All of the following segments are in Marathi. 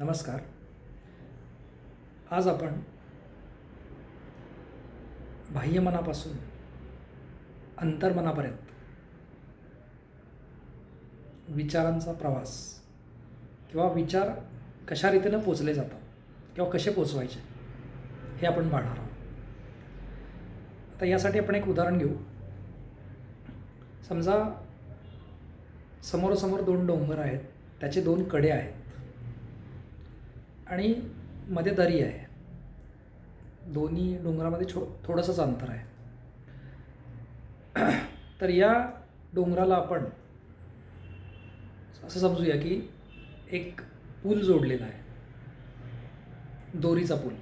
नमस्कार. आज आपण बाह्यमनापासून अंतर्मनापर्यंत विचारांचा प्रवास किंवा विचार कशा रीतीनं पोचले जातात किंवा कसे पोचवायचे हे आपण पाहणार आहोत. आता यासाठी आपण एक उदाहरण घेऊ. समजा समोरासमोर दोन डोंगर आहेत त्याचे दोन कडे आहेत. आणि मध्ये दरी आहे. दोन्ही डोंगरामध्ये छो थोडंसंच अंतर आहे. तर या डोंगराला आपण असं समजूया की एक पूल जोडलेला आहे. दोरीचा पूल.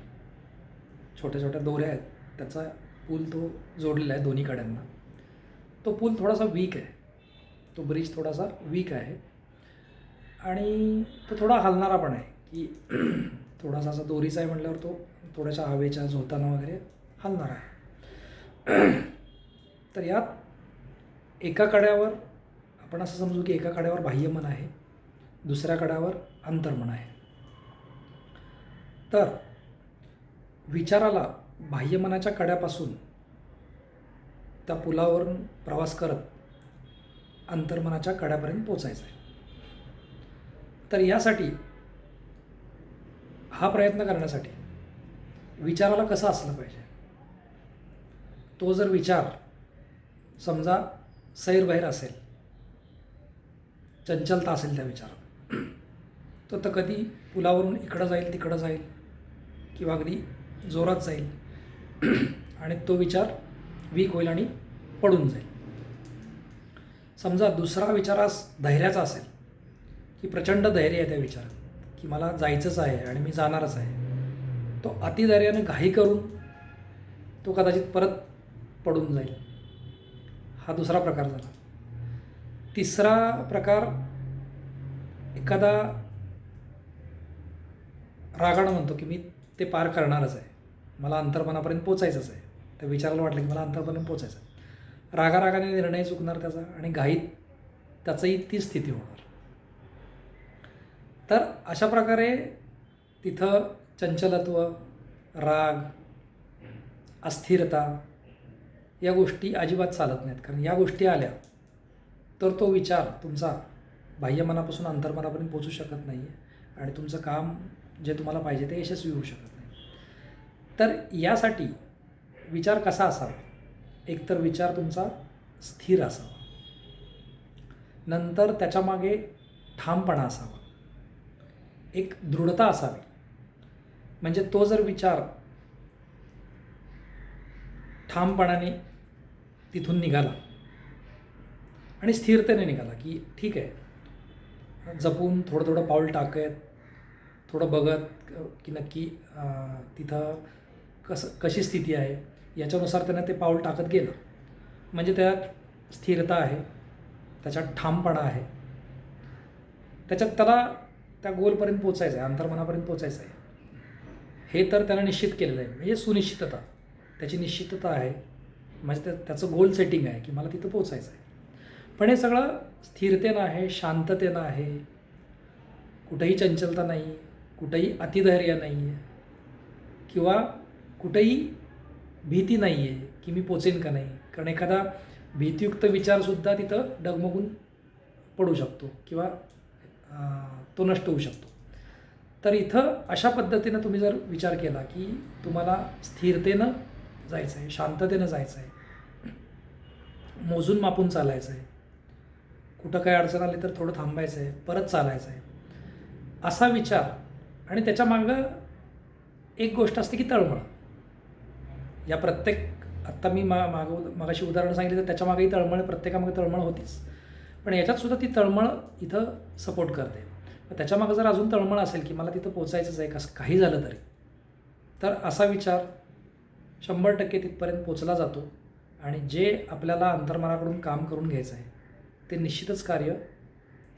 छोट्या छोट्या दोऱ्या आहेत. त्याचा पूल तो जोडलेला आहे दोन्ही कड्यांना. तो पूल थोडासा वीक आहे. तो ब्रिज थोडासा वीक आहे. आणि तो थोडा हलणारा पण आहे. की थोडासा असा दोरीचा आहे म्हटल्यावर तो थोड्याशा हवेच्या झोताना वगैरे हलणार आहे. तर यात एका कड्यावर आपण असं समजू की एका कड्यावर बाह्यमन आहे दुसऱ्या कड्यावर अंतर्मन आहे. तर विचाराला बाह्यमनाच्या कड्यापासून त्या पुलावरून प्रवास करत अंतर्मनाच्या कड्यापर्यंत पोचायचं आहे तर यासाठी हा प्रयत्न करण्यासाठी विचाराला कसं असलं पाहिजे? तो जर विचार समजा सैरबाहेर असेल चंचलता असेल त्या विचारात तर तर कधी पुलावरून इकडं जाईल तिकडं जाईल किंवा अगदी जोरात जाईल आणि तो विचार वीक होईल आणि पडून जाईल. समजा दुसरा विचारास धैर्याचा असेल की प्रचंड धैर्य आहे त्या विचारात की मला जायचंच आहे आणि मी जाणारच आहे. तो अतिधैर्याने घाई करून तो कदाचित परत पडून जाईल. हा दुसरा प्रकार झाला. तिसरा प्रकार एखादा रागानं म्हणतो की मी ते पार करणारच आहे. मला अंतर्मनापर्यंत पोचायचंच आहे. त्या विचारायला वाटलं की मला अंतर्पर्यंत पोचायचं आहे रागारागाने निर्णय चुकणार त्याचा आणि घाईत त्याचंही ती स्थिती होणार. तर अशा प्रकारे तिथं चंचलत्व राग अस्थिरता या गोष्टी अजिबात चालत नाहीत. कारण या गोष्टी आल्या तर तो विचार तुमचा बाह्यमनापासून अंतर्मनापर्यंत पोचू शकत नाही आहे आणि तुमचं काम जे तुम्हाला पाहिजे ते यशस्वी होऊ शकत नाही. तर यासाठी विचार कसा असावा? एकतर विचार तुमचा स्थिर असावा. नंतर त्याच्यामागे ठामपणा असावा. एक दृढता असावी. म्हणजे तो जर विचार ठामपणाने तिथून निघाला आणि स्थिरतेने निघाला की ठीक आहे जपून थोडं थोडं पाऊल टाकत थोडं बघत की नक्की तिथं कसं कशी स्थिती आहे याच्यानुसार त्यानं ते पाऊल टाकत गेलं. म्हणजे त्यात स्थिरता आहे त्याच्यात ठामपणा आहे. त्याच्यात त्याला त्या गोलपर्यंत पोचायचं आहे अंतर्मनापर्यंत पोचायचं आहे. हे तर त्यानं निश्चित केलेलं आहे म्हणजे सुनिश्चितता. त्याची निश्चितता आहे म्हणजे त्या त्याचं गोल सेटिंग आहे की मला तिथं पोचायचं आहे. पण हे सगळं स्थिरतेनं आहे शांततेनं आहे. कुठंही चंचलता नाही कुठंही अतिधैर्य नाही आहे किंवा कुठंही भीती नाही आहे की मी पोचेन का नाही. कारण एखादा भीतीयुक्त विचारसुद्धा तिथं डगमगून पडू शकतो किंवा तो नष्ट होऊ शकतो. तर इथं अशा पद्धतीनं तुम्ही जर विचार केला की तुम्हाला स्थिरतेनं जायचं आहे शांततेनं जायचं आहे मोजून मापून चालायचं आहे कुठं काय अडचण आली तर थोडं थांबायचं आहे परत चालायचं आहे असा विचार आणि त्याच्यामागं एक गोष्ट असते की तळमळ. या प्रत्येक आत्ता मी मा मागं मागाशी उदाहरण सांगितलं तर त्याच्यामागेही तळमळ प्रत्येकामागे तळमळ होतीच. पण याच्यात सुद्धा ती तळमळ इथं सपोर्ट करते. त्याच्यामागं जर अजून तळमळ असेल की मला तिथं पोचायचंच आहे कसं काही झालं तरी तर असा विचार शंभर टक्के तिथपर्यंत पोचला जातो आणि जे आपल्याला अंतर्मनाकडून काम करून घ्यायचं आहे ते निश्चितच कार्य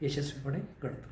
यशस्वीपणे घडतं.